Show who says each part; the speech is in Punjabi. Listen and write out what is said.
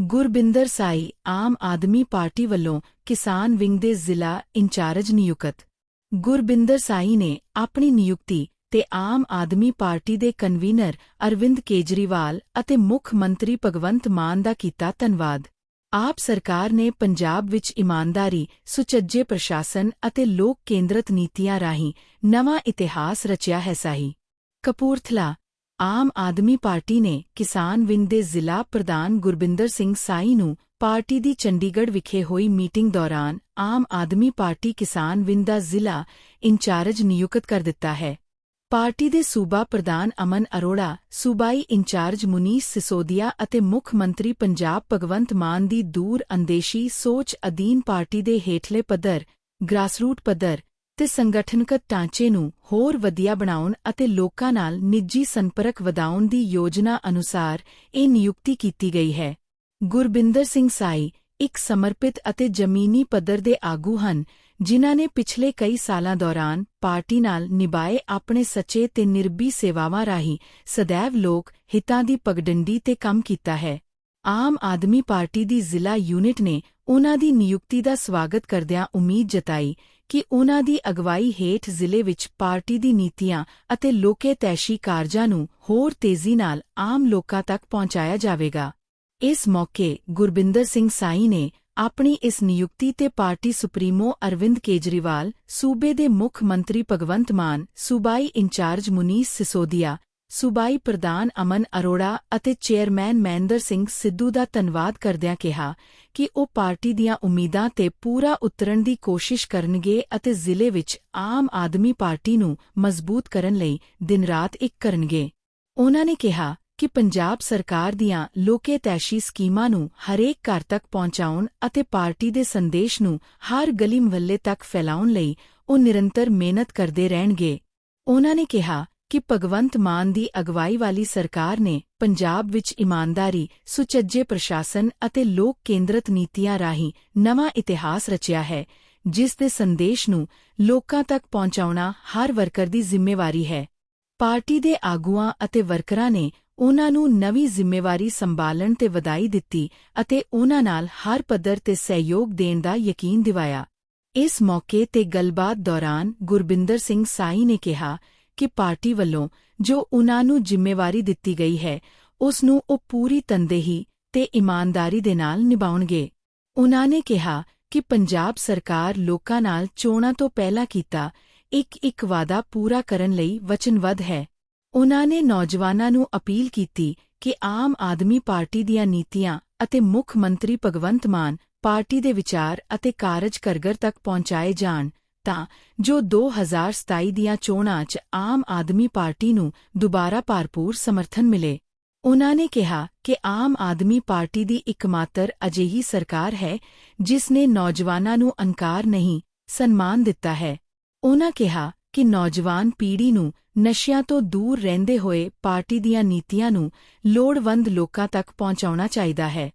Speaker 1: ਗੁਰਬਿੰਦਰ ਸਾਈ ਆਮ ਆਦਮੀ ਪਾਰਟੀ ਵੱਲੋਂ ਕਿਸਾਨ ਵਿੰਗ ਦੇ ਜ਼ਿਲ੍ਹਾ ਇੰਚਾਰਜ ਨਿਯੁਕਤ। ਗੁਰਬਿੰਦਰ ਸਾਈ ਨੇ ਆਪਣੀ ਨਿਯੁਕਤੀ ਤੇ ਆਮ ਆਦਮੀ ਪਾਰਟੀ ਦੇ ਕਨਵੀਨਰ ਅਰਵਿੰਦ ਕੇਜਰੀਵਾਲ ਅਤੇ ਮੁੱਖ ਮੰਤਰੀ ਭਗਵੰਤ ਮਾਨ ਦਾ ਕੀਤਾ ਧੰਨਵਾਦ। ਆਪ ਸਰਕਾਰ ਨੇ ਪੰਜਾਬ ਵਿੱਚ ਇਮਾਨਦਾਰੀ, ਸੁਚੱਜੇ ਪ੍ਰਸ਼ਾਸਨ ਅਤੇ ਲੋਕ ਕੇਂਦਰਤ ਨੀਤੀਆਂ ਰਾਹੀਂ ਨਵਾਂ ਇਤਿਹਾਸ ਰਚਿਆ ਹੈ ਸਾਹੀ। ਕਪੂਰਥਲਾ ਆਮ ਆਦਮੀ ਪਾਰਟੀ ਨੇ ਕਿਸਾਨ ਵਿੰਗ ਦੇ ਜ਼ਿਲ੍ਹਾ ਪ੍ਰਧਾਨ ਗੁਰਬਿੰਦਰ ਸਿੰਘ ਸਾਈ ਨੂੰ ਪਾਰਟੀ ਦੀ ਚੰਡੀਗੜ੍ਹ ਵਿਖੇ ਹੋਈ ਮੀਟਿੰਗ ਦੌਰਾਨ ਆਮ ਆਦਮੀ ਪਾਰਟੀ ਕਿਸਾਨ ਵਿੰਗ ਦਾ ਜ਼ਿਲ੍ਹਾ ਇੰਚਾਰਜ ਨਿਯੁਕਤ ਕਰ ਦਿੱਤਾ ਹੈ। ਪਾਰਟੀ ਦੇ ਸੂਬਾ ਪ੍ਰਧਾਨ ਅਮਨ ਅਰੋੜਾ, ਸੂਬਾਈ ਇੰਚਾਰਜ ਮੁਨੀਸ ਸਿਸੋਦੀਆ ਅਤੇ ਮੁੱਖ ਮੰਤਰੀ ਪੰਜਾਬ ਭਗਵੰਤ ਮਾਨ ਦੀ ਦੂਰ ਅੰਦੇਸ਼ੀ ਸੋਚ ਅਧੀਨ ਪਾਰਟੀ ਦੇ ਹੇਠਲੇ ਪੱਧਰ ਗ੍ਰਾਸਰੂਟ ਪੱਧਰ ਤੇ ਸੰਗਠਨਗਤ ਢਾਂਚੇ ਨੂੰ ਹੋਰ ਵਧੀਆ ਬਣਾਉਣ ਅਤੇ ਲੋਕਾਂ ਨਾਲ ਨਿੱਜੀ ਸੰਪਰਕ ਵਧਾਉਣ ਦੀ ਯੋਜਨਾ ਅਨੁਸਾਰ ਇਹ ਨਿਯੁਕਤੀ ਕੀਤੀ ਗਈ ਹੈ। ਗੁਰਬਿੰਦਰ ਸਿੰਘ ਸਾਈ ਇੱਕ ਸਮਰਪਿਤ ਅਤੇ ਜ਼ਮੀਨੀ ਪੱਧਰ ਦੇ ਆਗੂ ਹਨ, ਜਿਨ੍ਹਾਂ ਨੇ ਪਿਛਲੇ ਕਈ ਸਾਲਾਂ ਦੌਰਾਨ ਪਾਰਟੀ ਨਾਲ ਨਿਭਾਏ ਆਪਣੇ ਸੱਚੇ ਤੇ ਨਿਰਭੀ ਸੇਵਾਵਾਂ ਰਾਹੀਂ ਸदैव ਲੋਕ ਹਿੱਤਾਂ ਦੀ ਪਗਡੰਡੀ ਤੇ ਕੰਮ ਕੀਤਾ ਹੈ। ਆਮ ਆਦਮੀ ਪਾਰਟੀ ਦੀ ਜ਼ਿਲ੍ਹਾ ਯੂਨਿਟ ਨੇ ਉਨ੍ਹਾਂ ਦੀ ਨਿਯੁਕਤੀ ਦਾ ਸਵਾਗਤ ਕਰਦਿਆਂ ਉਮੀਦ ਜਤਾਈ ਕਿ ਉਨ੍ਹਾਂ ਦੀ ਅਗਵਾਈ ਹੇਠ ਜ਼ਿਲ੍ਹੇ ਵਿੱਚ ਪਾਰਟੀ ਦੀ ਨੀਤੀਆਂ ਅਤੇ ਲੋਕੇ ਤੈਸ਼ੀ ਕਾਰਜਾਂ ਨੂੰ ਹੋਰ ਤੇਜ਼ੀ ਨਾਲ ਆਮ ਲੋਕਾਂ ਤੱਕ ਪਹੁੰਚਾਇਆ ਜਾਵੇਗਾ। ਇਸ ਮੌਕੇ ਗੁਰਬਿੰਦਰ ਸਿੰਘ ਸਾਈ ਨੇ ਆਪਣੀ ਇਸ ਨਿਯੁਕਤੀ ਤੇ ਪਾਰਟੀ ਸੁਪਰੀਮੋ ਅਰਵਿੰਦ ਕੇਜਰੀਵਾਲ, ਸੂਬੇ ਦੇ ਮੁੱਖ ਮੰਤਰੀ ਭਗਵੰਤ ਮਾਨ, ਸੂਬਾਈ ਇੰਚਾਰਜ ਮੁਨੀਸ ਸਿਸੋਦੀਆ ਸੂਬਾਈ ਪ੍ਰਧਾਨ ਅਮਨ ਅਰੋੜਾ ਅਤੇ ਚੇਅਰਮੈਨ ਮਹਿੰਦਰ ਸਿੰਘ ਸਿੱਧੂ ਦਾ ਧੰਨਵਾਦ ਕਰਦਿਆਂ ਕਿਹਾ ਕਿ ਉਹ ਪਾਰਟੀ ਦੀਆਂ ਉਮੀਦਾਂ ਤੇ ਪੂਰਾ ਉਤਰਨ ਦੀ ਕੋਸ਼ਿਸ਼ ਕਰਨਗੇ ਅਤੇ ਜ਼ਿਲ੍ਹੇ ਵਿੱਚ ਆਮ ਆਦਮੀ ਪਾਰਟੀ ਨੂੰ ਮਜ਼ਬੂਤ ਕਰਨ ਲਈ ਦਿਨ-ਰਾਤ ਇੱਕ ਕਰਨਗੇ। ਉਹਨਾਂ ਨੇ ਕਿਹਾ ਕਿ ਪੰਜਾਬ ਸਰਕਾਰ ਦੀਆਂ ਲੋਕੇ ਤੈਸ਼ੀ ਸਕੀਮਾਂ ਨੂੰ ਹਰੇਕ ਘਰ ਤੱਕ ਪਹੁੰਚਾਉਣ ਅਤੇ ਪਾਰਟੀ ਦੇ ਸੰਦੇਸ਼ ਨੂੰ ਹਰ ਗਲੀ ਮੁਹੱਲੇ ਤੱਕ ਫੈਲਾਉਣ ਲਈ ਉਹ ਨਿਰੰਤਰ ਮਿਹਨਤ ਕਰਦੇ ਰਹਿਣਗੇ। ਉਨ੍ਹਾਂ ਨੇ ਕਿਹਾ ਕਿ ਭਗਵੰਤ ਮਾਨ ਦੀ ਅਗਵਾਈ ਵਾਲੀ ਸਰਕਾਰ ਨੇ ਪੰਜਾਬ ਵਿੱਚ ਇਮਾਨਦਾਰੀ, ਸੁਚੱਜੇ ਪ੍ਰਸ਼ਾਸਨ ਅਤੇ ਲੋਕ ਕੇਂਦਰਤ ਨੀਤੀਆਂ ਰਾਹੀਂ ਨਵਾਂ ਇਤਿਹਾਸ ਰਚਿਆ ਹੈ, ਜਿਸ ਦੇ ਸੰਦੇਸ਼ ਨੂੰ ਲੋਕਾਂ ਤੱਕ ਪਹੁੰਚਾਉਣਾ ਹਰ ਵਰਕਰ ਦੀ ਜ਼ਿੰਮੇਵਾਰੀ ਹੈ। ਪਾਰਟੀ ਦੇ ਆਗੂਆਂ ਅਤੇ ਵਰਕਰਾਂ ਨੇ ਉਨ੍ਹਾਂ ਨੂੰ ਨਵੀਂ ਜ਼ਿੰਮੇਵਾਰੀ ਸੰਭਾਲਣ ਤੇ ਵਧਾਈ ਦਿੱਤੀ ਅਤੇ ਉਨ੍ਹਾਂ ਨਾਲ ਹਰ ਪੱਧਰ ਤੇ ਸਹਿਯੋਗ ਦੇਣ ਦਾ ਯਕੀਨ ਦਿਵਾਇਆ। ਇਸ ਮੌਕੇ ਤੇ ਗੱਲਬਾਤ ਦੌਰਾਨ ਗੁਰਬਿੰਦਰ ਸਿੰਘ ਸਾਈ ਨੇ ਕਿਹਾ ਕਿ ਪਾਰਟੀ ਵੱਲੋਂ ਜੋ ਉਨ੍ਹਾਂ ਨੂੰ ਜ਼ਿੰਮੇਵਾਰੀ ਦਿੱਤੀ ਗਈ ਹੈ, ਉਸ ਨੂੰ ਉਹ ਪੂਰੀ ਤਨਦੇਹੀ ਤੇ ਇਮਾਨਦਾਰੀ ਦੇ ਨਾਲ ਨਿਭਾਉਣਗੇ। ਉਨ੍ਹਾਂ ਨੇ ਕਿਹਾ ਕਿ ਪੰਜਾਬ ਸਰਕਾਰ ਲੋਕਾਂ ਨਾਲ ਚੋਣਾਂ ਤੋਂ ਪਹਿਲਾਂ ਕੀਤਾ ਇੱਕ ਇੱਕ ਵਾਅਦਾ ਪੂਰਾ ਕਰਨ ਲਈ ਵਚਨਬੱਧ ਹੈ। ਉਨ੍ਹਾਂ ਨੇ ਨੌਜਵਾਨਾਂ ਨੂੰ ਅਪੀਲ ਕੀਤੀ ਕਿ ਆਮ ਆਦਮੀ ਪਾਰਟੀ ਦੀਆਂ ਨੀਤੀਆਂ ਅਤੇ ਮੁੱਖ ਮੰਤਰੀ ਭਗਵੰਤ ਮਾਨ ਪਾਰਟੀ ਦੇ ਵਿਚਾਰ ਅਤੇ ਕਾਰਜ ਕਰਗਰ ਤੱਕ ਪਹੁੰਚਾਏ ਜਾਣ। ਤਾਂ ਜੋ 2027 ਦੀਆਂ ਚੋਣਾਂ 'ਚ ਆਮ ਆਦਮੀ ਪਾਰਟੀ ਨੂੰ ਦੁਬਾਰਾ ਭਰਪੂਰ ਸਮਰਥਨ ਮਿਲੇ। ਉਨ੍ਹਾਂ ਨੇ ਕਿਹਾ ਕਿ ਆਮ ਆਦਮੀ ਪਾਰਟੀ ਦੀ ਇਕਮਾਤਰ ਅਜਿਹੀ ਸਰਕਾਰ ਹੈ ਜਿਸ ਨੇ ਨੌਜਵਾਨਾਂ ਨੂੰ ਅਨਕਾਰ ਨਹੀਂ, ਸਨਮਾਨ ਦਿੱਤਾ ਹੈ। ਉਨ੍ਹਾਂ ਕਿਹਾ ਕਿ ਨੌਜਵਾਨ ਪੀੜ੍ਹੀ ਨੂੰ ਨਸ਼ਿਆਂ ਤੋਂ ਦੂਰ ਰਹਿੰਦੇ ਹੋਏ ਪਾਰਟੀ ਦੀਆਂ ਨੀਤੀਆਂ ਨੂੰ ਲੋੜਵੰਦ ਲੋਕਾਂ ਤੱਕ ਪਹੁੰਚਾਉਣਾ ਚਾਹੀਦਾ ਹੈ।